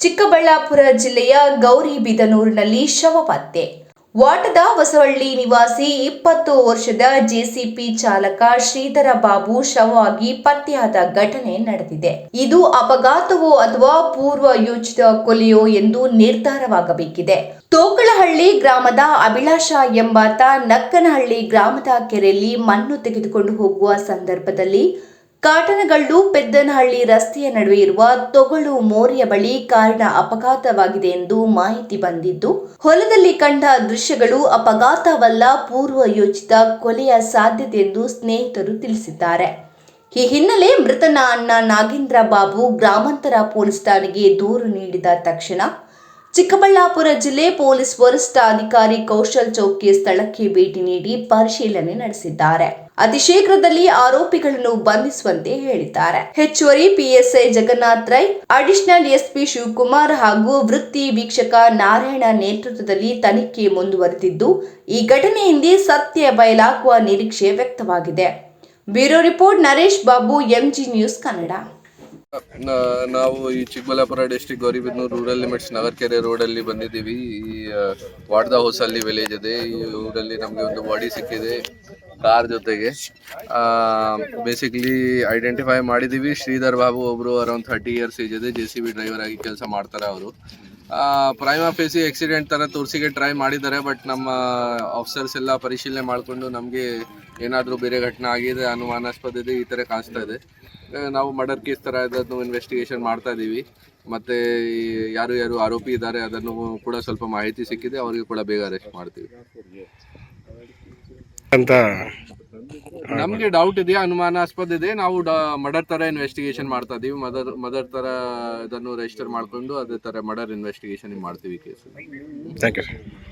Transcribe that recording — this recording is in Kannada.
ಚಿಕ್ಕಬಳ್ಳಾಪುರ ಜಿಲ್ಲೆಯ ಗೌರಿಬಿದನೂರಿನಲ್ಲಿ ಶವ ಪತ್ತೆ ವಾಟದ ಹೊಸಹಳ್ಳಿ ನಿವಾಸಿ ಇಪ್ಪತ್ತು ವರ್ಷದ ಜೆಸಿಪಿ ಚಾಲಕ ಶ್ರೀಧರ ಬಾಬು ಶವವಾಗಿ ಪತ್ತೆಯಾದ ಘಟನೆ ನಡೆದಿದೆ. ಇದು ಅಪಘಾತವೋ ಅಥವಾ ಪೂರ್ವ ಯೋಜಿತ ಕೊಲೆಯೋ ಎಂದು ನಿರ್ಧಾರವಾಗಬೇಕಿದೆ. ತೋಕಳಹಳ್ಳಿ ಗ್ರಾಮದ ಅಭಿಲಾಷ ಎಂಬಾತ ನಕ್ಕನಹಳ್ಳಿ ಗ್ರಾಮದ ಕೆರೆಯಲ್ಲಿ ಮಣ್ಣು ತೆಗೆದುಕೊಂಡು ಹೋಗುವ ಸಂದರ್ಭದಲ್ಲಿ ಕಾಟನಗಳ್ಳು ಪೆದ್ದನಹಳ್ಳಿ ರಸ್ತೆಯ ನಡುವೆ ಇರುವ ತೊಗಳು ಮೋರಿಯ ಬಳಿ ಕಾರಿನ ಅಪಘಾತವಾಗಿದೆ ಎಂದು ಮಾಹಿತಿ ಬಂದಿದ್ದು, ಹೊಲದಲ್ಲಿ ಕಂಡ ದೃಶ್ಯಗಳು ಅಪಘಾತವಲ್ಲ, ಪೂರ್ವ ಯೋಜಿತ ಕೊಲೆಯ ಸಾಧ್ಯತೆ ಎಂದು ಸ್ನೇಹಿತರು ತಿಳಿಸಿದ್ದಾರೆ. ಈ ಹಿನ್ನೆಲೆ ಮೃತನ ಅಣ್ಣ ನಾಗೇಂದ್ರ ಬಾಬು ಗ್ರಾಮಾಂತರ ಪೊಲೀಸ್ ಠಾಣೆಗೆ ದೂರು ನೀಡಿದ ತಕ್ಷಣ ಚಿಕ್ಕಬಳ್ಳಾಪುರ ಜಿಲ್ಲೆ ಪೊಲೀಸ್ ವರಿಷ್ಠಾಧಿಕಾರಿ ಕೌಶಲ್ ಚೌಕಿ ಸ್ಥಳಕ್ಕೆ ಭೇಟಿ ನೀಡಿ ಪರಿಶೀಲನೆ ನಡೆಸಿದ್ದಾರೆ. ಅತಿ ಶೀಘ್ರದಲ್ಲಿ ಆರೋಪಿಗಳನ್ನು ಬಂಧಿಸುವಂತೆ ಹೇಳಿದ್ದಾರೆ. ಹೆಚ್ಚುವರಿ PSI Jagannath Rai, additional SP Shivakumar ಹಾಗೂ ವೃತ್ತಿ ವೀಕ್ಷಕ ನಾರಾಯಣ ನೇತೃತ್ವದಲ್ಲಿ ತನಿಖೆ ಮುಂದುವರೆದಿದ್ದು, ಈ ಘಟನೆಯಿಂದ ಸತ್ಯ ಬಯಲಾಗುವ ನಿರೀಕ್ಷೆ ವ್ಯಕ್ತವಾಗಿದೆ. Bureau report Naresh Babu, MG news Kannada. ನಾವು ಈ Chikkaballapur district Gauribidanur rural limits Nagarakere ರೋಡಲ್ಲಿ ಬಂದಿದ್ದೀವಿ. ಈ ಆ, ಹೊಸಲ್ಲಿ ವಿಲೇಜ್ ಇದೆ. ಈ ಊರಲ್ಲಿ ನಮಗೆ ಒಂದು ಬಾಡಿ ಸಿಕ್ಕಿದೆ ಕಾರ್ ಜೊತೆಗೆ. ಬೇಸಿಕ್ಲಿ ಐಡೆಂಟಿಫೈ ಮಾಡಿದ್ದೀವಿ. ಶ್ರೀಧರ್ ಬಾಬು ಒಬ್ರು ಅರೌಂಡ್ ಥರ್ಟಿ ಇಯರ್ಸ್ ಏಜ್ ಇದೆ. ಜೆ ಸಿ ಬಿ ಡ್ರೈವರ್ ಆಗಿ ಕೆಲಸ ಮಾಡ್ತಾರೆ ಅವರು. ಪ್ರೈಮಾ ಫೇಸಿ ಆಕ್ಸಿಡೆಂಟ್ ಥರ ತೋರಿಸಿಗೆ ಟ್ರೈ ಮಾಡಿದ್ದಾರೆ ಬಟ್ ನಮ್ಮ ಆಫೀಸರ್ಸ್ ಎಲ್ಲ ಪರಿಶೀಲನೆ ಮಾಡಿಕೊಂಡು ನಮಗೆ ಏನಾದರೂ ಬೇರೆ ಘಟನೆ ಆಗಿದೆ, ಅನುಮಾನಾಸ್ಪದ ಇದೆ, ಈ ಥರ ಕಾಣಿಸ್ತಾ ಇದೆ. ನಾವು ಮರ್ಡರ್ ಕೇಸ್ ಥರ ಅದನ್ನು ಇನ್ವೆಸ್ಟಿಗೇಷನ್ ಮಾಡ್ತಾ ಇದ್ದೀವಿ ಮತ್ತು ಯಾರು ಯಾರು ಆರೋಪಿ ಇದ್ದಾರೆ, ಅದನ್ನು ಕೂಡ ಸ್ವಲ್ಪ ಮಾಹಿತಿ ಸಿಕ್ಕಿದೆ, ಅವರಿಗೆ ಕೂಡ ಬೇಗ ಅರೆಸ್ಟ್ ಮಾಡ್ತೀವಿ. ಅಂತ ನಮಗೆ ಡೌಟ್ ಇದೆ ಅನುಮಾನಾಸ್ಪದ ಇದೆ. ನಾವು ಮರ್ಡರ್ ತರ ಇನ್ವೆಸ್ಟಿಗೇಷನ್ ಮಾಡ್ತಾ ಇದೀವಿ. ಮದರ್ ಮದರ್ ತರ ಇದನ್ನು ರಿಜಿಸ್ಟರ್ ಮಾಡ್ಕೊಂಡು ಅದೇ ತರ ಮರ್ಡರ್ ಇನ್ವೆಸ್ಟಿಗೇಷನ್ ಮಾಡ್ತೀವಿ ಕೇಸ್ ಥ್ಯಾಂಕ್ ಯು